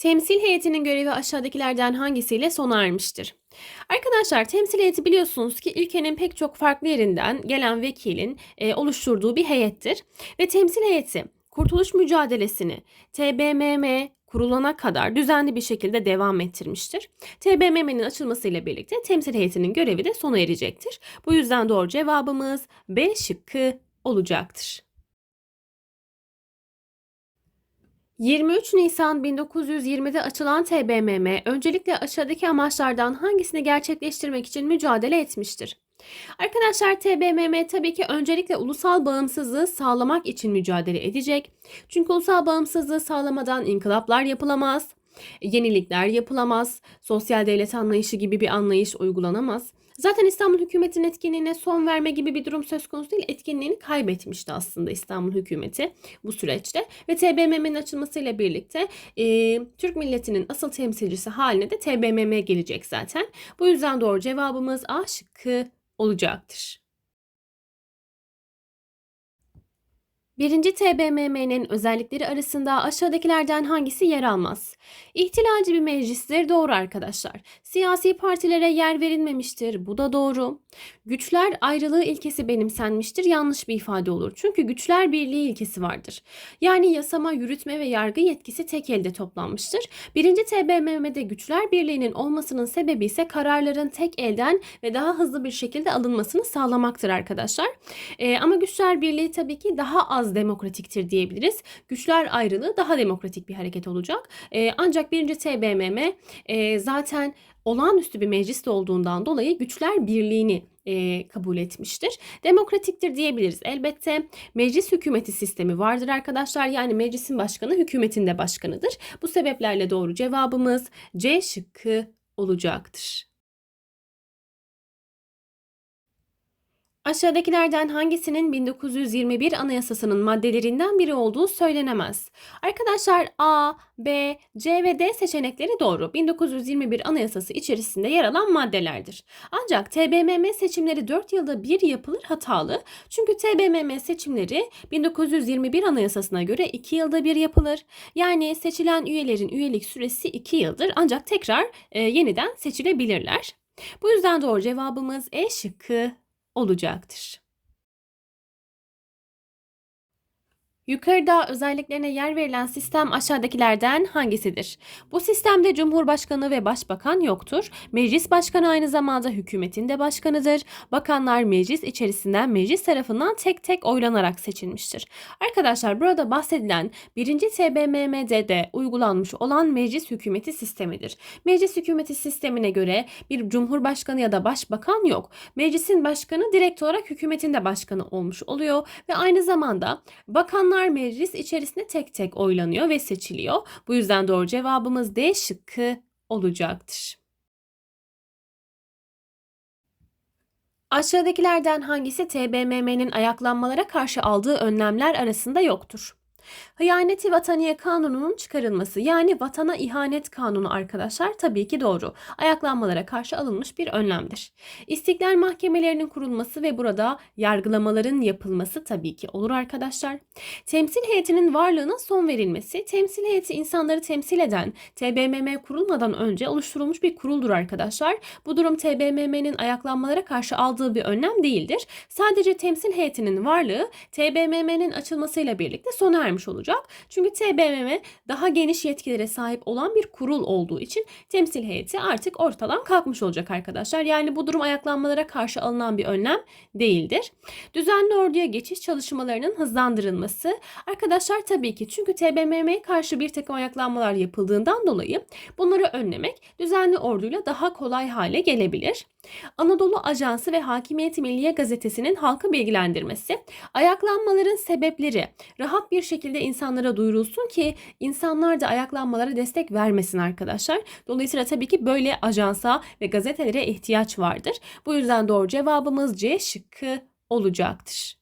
Temsil heyetinin görevi aşağıdakilerden hangisiyle sona ermiştir? Arkadaşlar temsil heyeti biliyorsunuz ki ülkenin pek çok farklı yerinden gelen vekilin e, oluşturduğu bir heyettir. Ve temsil heyeti kurtuluş mücadelesini TBMM kurulana kadar düzenli bir şekilde devam ettirmiştir. TBMM'nin açılmasıyla birlikte temsil heyetinin görevi de sona erecektir. Bu yüzden doğru cevabımız B şıkkı olacaktır. 23 Nisan 1920'de açılan TBMM öncelikle aşağıdaki amaçlardan hangisini gerçekleştirmek için mücadele etmiştir? Arkadaşlar TBMM tabii ki öncelikle ulusal bağımsızlığı sağlamak için mücadele edecek. Çünkü ulusal bağımsızlığı sağlamadan inkılaplar yapılamaz, yenilikler yapılamaz, sosyal devlet anlayışı gibi bir anlayış uygulanamaz. Zaten İstanbul hükümetinin etkinliğine son verme gibi bir durum söz konusu değil. Etkinliğini kaybetmişti aslında İstanbul hükümeti bu süreçte. Ve TBMM'nin açılmasıyla birlikte e, Türk milletinin asıl temsilcisi haline de TBMM gelecek zaten. Bu yüzden doğru cevabımız A şıkkı olacaktır. Birinci TBMM'nin özellikleri arasında aşağıdakilerden hangisi yer almaz? İhtilalci bir meclistir doğru arkadaşlar. Siyasi partilere yer verilmemiştir bu da doğru. Güçler ayrılığı ilkesi benimsenmiştir yanlış bir ifade olur. Çünkü güçler birliği ilkesi vardır. Yani yasama, yürütme ve yargı yetkisi tek elde toplanmıştır. Birinci TBMM'de güçler birliğinin olmasının sebebi ise kararların tek elden ve daha hızlı bir şekilde alınmasını sağlamaktır arkadaşlar. Ee, ama güçler birliği tabii ki daha az demokratiktir diyebiliriz. Güçler ayrılığı daha demokratik bir hareket olacak. E, ancak birinci TBMM e, zaten olağanüstü bir meclis olduğundan dolayı güçler birliğini e, kabul etmiştir. Demokratiktir diyebiliriz. Elbette meclis hükümeti sistemi vardır arkadaşlar. Yani meclisin başkanı hükümetin de başkanıdır. Bu sebeplerle doğru cevabımız C şıkkı olacaktır. Aşağıdakilerden hangisinin 1921 Anayasası'nın maddelerinden biri olduğu söylenemez. Arkadaşlar A, B, C ve D seçenekleri doğru. 1921 Anayasası içerisinde yer alan maddelerdir. Ancak TBMM seçimleri 4 yılda bir yapılır hatalı. Çünkü TBMM seçimleri 1921 Anayasası'na göre 2 yılda bir yapılır. Yani seçilen üyelerin üyelik süresi 2 yıldır ancak tekrar e, yeniden seçilebilirler. Bu yüzden doğru cevabımız E şıkkı olacaktır. Yukarıda özelliklerine yer verilen sistem aşağıdakilerden hangisidir? Bu sistemde Cumhurbaşkanı ve Başbakan yoktur. Meclis Başkanı aynı zamanda hükümetin de başkanıdır. Bakanlar meclis içerisinden meclis tarafından tek tek oylanarak seçilmiştir. Arkadaşlar burada bahsedilen 1. TBMM'de uygulanmış olan meclis hükümeti sistemidir. Meclis hükümeti sistemine göre bir Cumhurbaşkanı ya da Başbakan yok. Meclisin başkanı direkt olarak hükümetin de başkanı olmuş oluyor ve aynı zamanda bakanlar Bunlar meclis içerisinde tek tek oylanıyor ve seçiliyor. Bu yüzden doğru cevabımız D şıkkı olacaktır. Aşağıdakilerden hangisi TBMM'nin ayaklanmalara karşı aldığı önlemler arasında yoktur? Hıyaneti vataniye kanununun çıkarılması yani vatana ihanet kanunu arkadaşlar tabii ki doğru. Ayaklanmalara karşı alınmış bir önlemdir. İstiklal mahkemelerinin kurulması ve burada yargılamaların yapılması tabii ki olur arkadaşlar. Temsil heyetinin varlığına son verilmesi. Temsil heyeti insanları temsil eden TBMM kurulmadan önce oluşturulmuş bir kuruldur arkadaşlar. Bu durum TBMM'nin ayaklanmalara karşı aldığı bir önlem değildir. Sadece temsil heyetinin varlığı TBMM'nin açılmasıyla birlikte sona ermiş olacak. Çünkü TBMM daha geniş yetkilere sahip olan bir kurul olduğu için temsil heyeti artık ortadan kalkmış olacak arkadaşlar. Yani bu durum ayaklanmalara karşı alınan bir önlem değildir. Düzenli orduya geçiş çalışmalarının hızlandırılması arkadaşlar tabii ki çünkü TBMM'ye karşı bir takım ayaklanmalar yapıldığından dolayı bunları önlemek düzenli orduyla daha kolay hale gelebilir. Anadolu Ajansı ve Hakimiyeti Milliye Gazetesi'nin halkı bilgilendirmesi, ayaklanmaların sebepleri rahat bir şekilde insanlara duyurulsun ki insanlar da ayaklanmalara destek vermesin arkadaşlar. Dolayısıyla tabii ki böyle ajansa ve gazetelere ihtiyaç vardır. Bu yüzden doğru cevabımız C şıkkı olacaktır.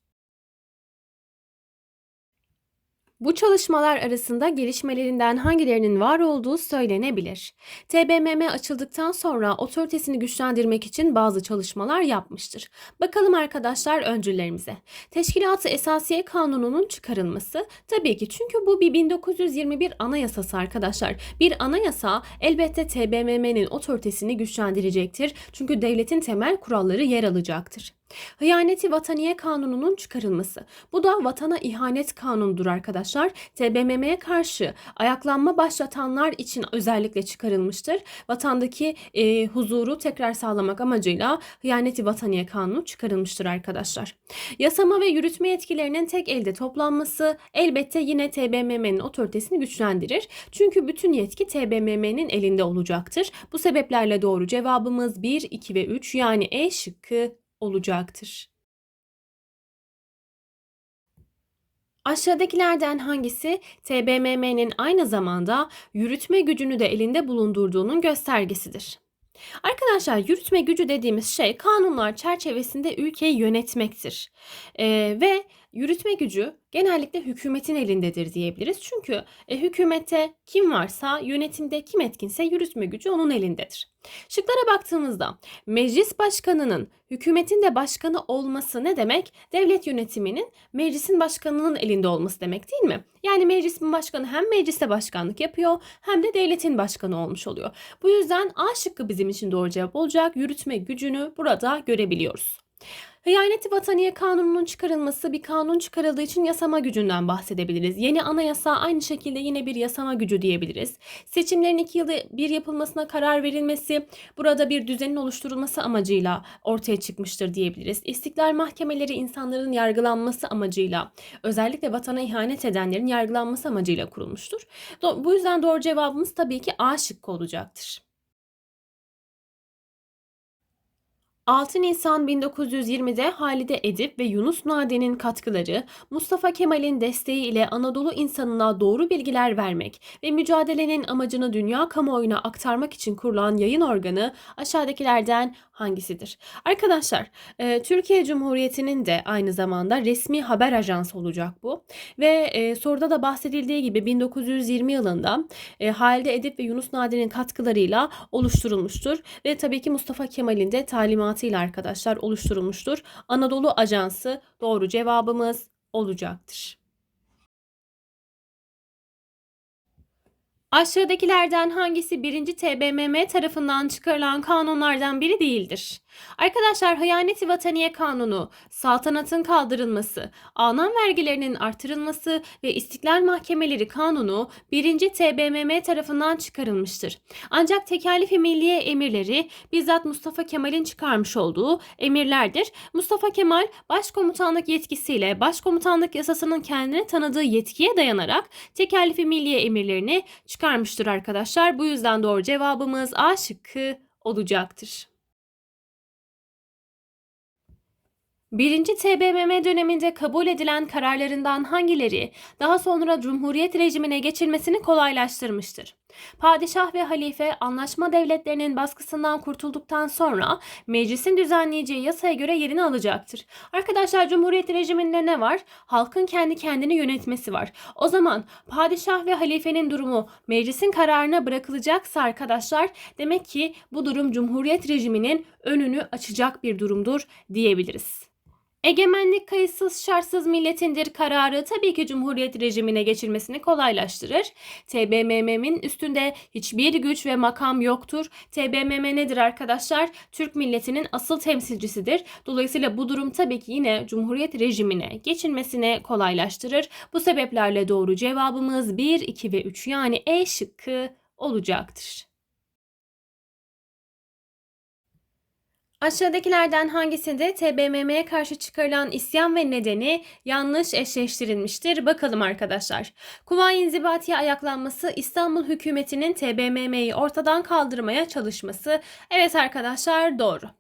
Bu çalışmalar arasında gelişmelerinden hangilerinin var olduğu söylenebilir. TBMM açıldıktan sonra otoritesini güçlendirmek için bazı çalışmalar yapmıştır. Bakalım arkadaşlar öncüllerimize. Teşkilat-ı Esasiye Kanunu'nun çıkarılması tabii ki çünkü bu bir 1921 anayasası arkadaşlar. Bir anayasa elbette TBMM'nin otoritesini güçlendirecektir. Çünkü devletin temel kuralları yer alacaktır. Hıyaneti Vataniye Kanunu'nun çıkarılması. Bu da vatana ihanet kanunudur arkadaşlar. TBMM'ye karşı ayaklanma başlatanlar için özellikle çıkarılmıştır. Vatandaki e, huzuru tekrar sağlamak amacıyla Hıyaneti Vataniye Kanunu çıkarılmıştır arkadaşlar. Yasama ve yürütme yetkilerinin tek elde toplanması elbette yine TBMM'nin otoritesini güçlendirir. Çünkü bütün yetki TBMM'nin elinde olacaktır. Bu sebeplerle doğru cevabımız 1, 2 ve 3 yani E şıkkı olacaktır. Aşağıdakilerden hangisi TBMM'nin aynı zamanda yürütme gücünü de elinde bulundurduğunun göstergesidir? Arkadaşlar yürütme gücü dediğimiz şey kanunlar çerçevesinde ülkeyi yönetmektir. Ee, ve yürütme gücü genellikle hükümetin elindedir diyebiliriz. Çünkü e, hükümette kim varsa, yönetimde kim etkinse yürütme gücü onun elindedir. Şıklara baktığımızda meclis başkanının hükümetin de başkanı olması ne demek? Devlet yönetiminin meclisin başkanının elinde olması demek değil mi? Yani meclisin başkanı hem mecliste başkanlık yapıyor hem de devletin başkanı olmuş oluyor. Bu yüzden A şıkkı bizim için doğru cevap olacak. Yürütme gücünü burada görebiliyoruz. Hıyaneti Vataniye Kanunu'nun çıkarılması bir kanun çıkarıldığı için yasama gücünden bahsedebiliriz. Yeni anayasa aynı şekilde yine bir yasama gücü diyebiliriz. Seçimlerin iki yılda bir yapılmasına karar verilmesi burada bir düzenin oluşturulması amacıyla ortaya çıkmıştır diyebiliriz. İstiklal mahkemeleri insanların yargılanması amacıyla özellikle vatana ihanet edenlerin yargılanması amacıyla kurulmuştur. Bu yüzden doğru cevabımız tabii ki A şıkkı olacaktır. 6 Nisan 1920'de Halide Edip ve Yunus Nade'nin katkıları, Mustafa Kemal'in desteği ile Anadolu insanına doğru bilgiler vermek ve mücadelenin amacını dünya kamuoyuna aktarmak için kurulan yayın organı aşağıdakilerden hangisidir? Arkadaşlar, e, Türkiye Cumhuriyeti'nin de aynı zamanda resmi haber ajansı olacak bu. Ve e, soruda da bahsedildiği gibi 1920 yılında e, Halide Edip ve Yunus Nade'nin katkılarıyla oluşturulmuştur. Ve tabii ki Mustafa Kemal'in de talimatıyla arkadaşlar oluşturulmuştur. Anadolu Ajansı doğru cevabımız olacaktır. Aşağıdakilerden hangisi 1. TBMM tarafından çıkarılan kanunlardan biri değildir? Arkadaşlar Hıyaneti Vataniye Kanunu, saltanatın kaldırılması, anan vergilerinin artırılması ve istiklal mahkemeleri kanunu 1. TBMM tarafından çıkarılmıştır. Ancak tekalif-i milliye emirleri bizzat Mustafa Kemal'in çıkarmış olduğu emirlerdir. Mustafa Kemal başkomutanlık yetkisiyle başkomutanlık yasasının kendine tanıdığı yetkiye dayanarak tekalif-i milliye emirlerini çıkarmıştır arkadaşlar. Bu yüzden doğru cevabımız A şıkkı olacaktır. Birinci TBMM döneminde kabul edilen kararlarından hangileri daha sonra Cumhuriyet rejimine geçilmesini kolaylaştırmıştır? Padişah ve halife anlaşma devletlerinin baskısından kurtulduktan sonra meclisin düzenleyeceği yasaya göre yerini alacaktır. Arkadaşlar Cumhuriyet rejiminde ne var? Halkın kendi kendini yönetmesi var. O zaman padişah ve halifenin durumu meclisin kararına bırakılacaksa arkadaşlar demek ki bu durum Cumhuriyet rejiminin önünü açacak bir durumdur diyebiliriz. Egemenlik kayıtsız şartsız milletindir kararı tabii ki Cumhuriyet rejimine geçilmesini kolaylaştırır. TBMM'nin üstünde hiçbir güç ve makam yoktur. TBMM nedir arkadaşlar? Türk milletinin asıl temsilcisidir. Dolayısıyla bu durum tabii ki yine Cumhuriyet rejimine geçilmesine kolaylaştırır. Bu sebeplerle doğru cevabımız 1, 2 ve 3 yani E şıkkı olacaktır. Aşağıdakilerden hangisinde TBMM'ye karşı çıkarılan isyan ve nedeni yanlış eşleştirilmiştir? Bakalım arkadaşlar. Kuvayi İnzibati'ye ayaklanması İstanbul hükümetinin TBMM'yi ortadan kaldırmaya çalışması. Evet arkadaşlar doğru.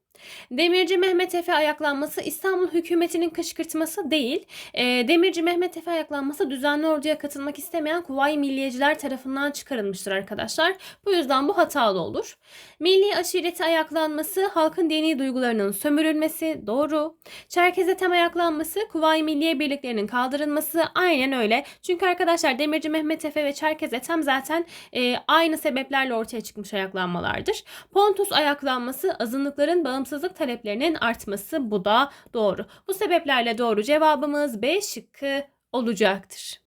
Demirci Mehmet Efe ayaklanması İstanbul hükümetinin kışkırtması değil. E, Demirci Mehmet Efe ayaklanması düzenli orduya katılmak istemeyen Kuvayi Milliyeciler tarafından çıkarılmıştır arkadaşlar. Bu yüzden bu hatalı olur. Milli aşireti ayaklanması halkın dini duygularının sömürülmesi doğru. Çerkez Ethem ayaklanması Kuvayi Milliye birliklerinin kaldırılması aynen öyle. Çünkü arkadaşlar Demirci Mehmet Efe ve Çerkez Ethem zaten e, aynı sebeplerle ortaya çıkmış ayaklanmalardır. Pontus ayaklanması azınlıkların bağımsızlık taleplerinin artması bu da doğru. Bu sebeplerle doğru cevabımız B şıkkı olacaktır.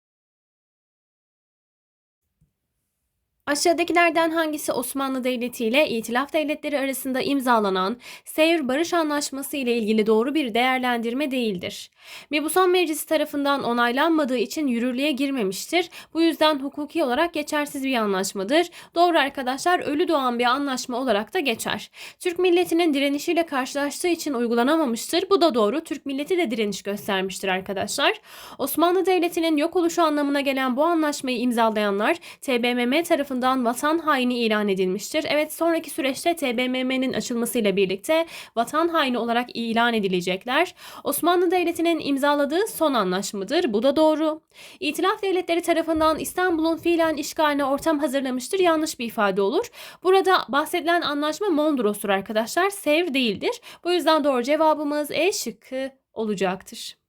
Aşağıdakilerden hangisi Osmanlı Devleti ile İtilaf Devletleri arasında imzalanan Sevr Barış Anlaşması ile ilgili doğru bir değerlendirme değildir? Mebusan Meclisi tarafından onaylanmadığı için yürürlüğe girmemiştir. Bu yüzden hukuki olarak geçersiz bir anlaşmadır. Doğru arkadaşlar ölü doğan bir anlaşma olarak da geçer. Türk milletinin direnişiyle karşılaştığı için uygulanamamıştır. Bu da doğru. Türk milleti de direniş göstermiştir arkadaşlar. Osmanlı Devleti'nin yok oluşu anlamına gelen bu anlaşmayı imzalayanlar TBMM tarafından vatan haini ilan edilmiştir. Evet sonraki süreçte TBMM'nin açılmasıyla birlikte vatan haini olarak ilan edilecekler. Osmanlı Devleti'nin imzaladığı son anlaşmadır. Bu da doğru. İtilaf devletleri tarafından İstanbul'un fiilen işgaline ortam hazırlamıştır. Yanlış bir ifade olur. Burada bahsedilen anlaşma Mondros'tur arkadaşlar. Sev değildir. Bu yüzden doğru cevabımız E şıkkı olacaktır.